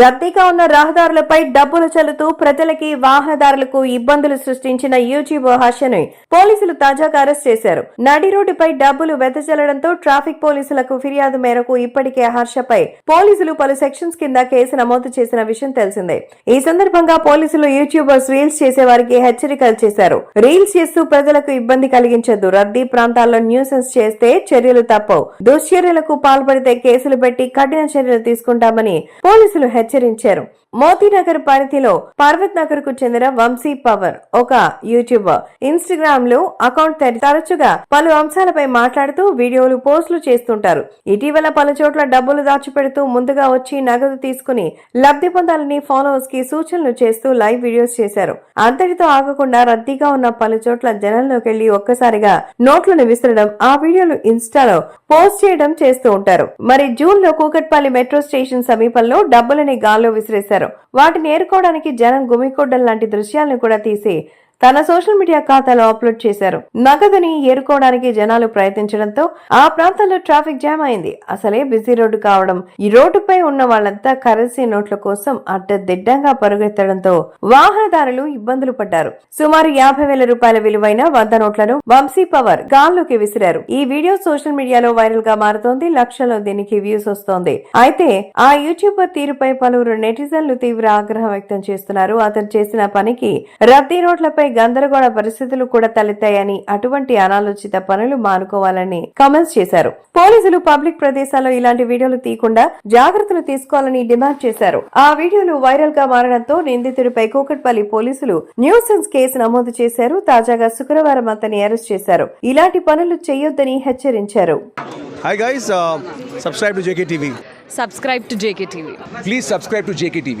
రద్దీగా ఉన్న రహదారులపై డబ్బులు చల్లుతూ ప్రజలకి వాహనదారులకు ఇబ్బందులు సృష్టించిన యూజీఓ హర్షను పోలీసులు తాజాగా అరెస్ట్ చేశారు. నడి రోడ్డుపై డబ్బులు వెదజల్లడంతో ట్రాఫిక్ పోలీసులకు ఫిర్యాదు మేరకు ఇప్పటికే హర్షపై పోలీసులు పలు సెక్షన్స్ కింద కేసు నమోదు చేసిన విషయం తెలిసిందే. ఈ సందర్భంగా పోలీసులు యూట్యూబర్స్ రీల్స్ చేసే వారికి హెచ్చరికలు చేశారు. రీల్స్ చేస్తూ ప్రజలకు ఇబ్బంది కలిగించదు. రద్దీ ప్రాంతాల్లో న్యూసెన్స్ చేస్తే చర్యలు తప్పవు. దుశ్చర్యలకు పాల్పడితే కేసులు పెట్టి కఠిన చర్యలు తీసుకుంటామని పోలీసులు హెచ్చరించారు. మోతీనగర్ పరిధిలో పర్వత్ నగర్కు చెందిన వంశీ పవర్ ఒక యూట్యూబర్. ఇన్స్టాగ్రామ్లో అకౌంట్ తెరి తరచుగా పలు అంశాలపై మాట్లాడుతూ వీడియోలు పోస్టులు చేస్తుంటారు. ఇటీవల పలు చోట్ల డబ్బులు దాచిపెడుతూ ముందుగా వచ్చి నగదు తీసుకుని లబ్ధి పొందాలని ఫాలోవర్స్కి సూచనలు చేస్తూ లైవ్ వీడియోస్ చేశారు. అంతటితో ఆగకుండా రద్దీగా ఉన్న పలు చోట్ల జనంలోకి వెళ్ళి ఒక్కసారిగా నోట్లను విసరడం ఆ వీడియోలు ఇన్స్టాలో పోస్ట్ చేయడం చేస్తూ ఉంటారు. మరి జూన్లో కూకట్పల్లి మెట్రో స్టేషన్ సమీపంలో డబ్బులని గాల్లో విసిరేశారు. వాటిని ఏరుకోవడానికి జనం గుమికొడ్డల లాంటి దృశ్యాలను కూడా తీసి తన సోషల్ మీడియా ఖాతాలో అప్లోడ్ చేశారు. నగదుని ఏరుకోవడానికి జనాలు ప్రయత్నించడంతో ఆ ప్రాంతంలో ట్రాఫిక్ జామ్ అయింది. అసలే బిజీ రోడ్డు కావడం ఈ రోడ్డుపై ఉన్న వాళ్ళంతా కరెన్సీ నోట్ల కోసం అడ్డదిడ్డంగా పరుగెత్తడంతో వాహనదారులు ఇబ్బందులు పడ్డారు. సుమారు యాభై వేల రూపాయల విలువైన వంద నోట్లను వంశీ పవర్ గాల్లోకి విసిరారు. ఈ వీడియో సోషల్ మీడియాలో వైరల్గా మారుతోంది లక్షల్లో దీనికి వ్యూస్ వస్తోంది. అయితే ఆ యూట్యూబర్ తీరుపై పలువురు నెటిజన్లు తీవ్ర ఆగ్రహం వ్యక్తం చేస్తున్నారు. అతను చేసిన పనికి రద్దీ రోడ్లపై గందరగోళ పరిస్థితులు కూడా తలెత్తాయని అటువంటి అనాలోచిత పనులు మానుకోవాలని కామెంట్స్ చేశారు. పోలీసులు పబ్లిక్ ప్రదేశాల్లో ఇలాంటి వీడియోలు తీయకుండా జాగ్రత్తలు తీసుకోవాలని డిమాండ్ చేశారు. ఆ వీడియోలు వైరల్గా మారడంతో నిందితుడిపై కూకట్పల్లి పోలీసులు న్యూసెన్స్ కేసు నమోదు చేశారు. తాజాగా శుక్రవారం అతన్ని అరెస్ట్ చేశారు. ఇలాంటి పనులు చేయొద్దని హెచ్చరించారు. Hi guys, uh, subscribe to JKTV. Subscribe to JK TV Please subscribe to JKTV.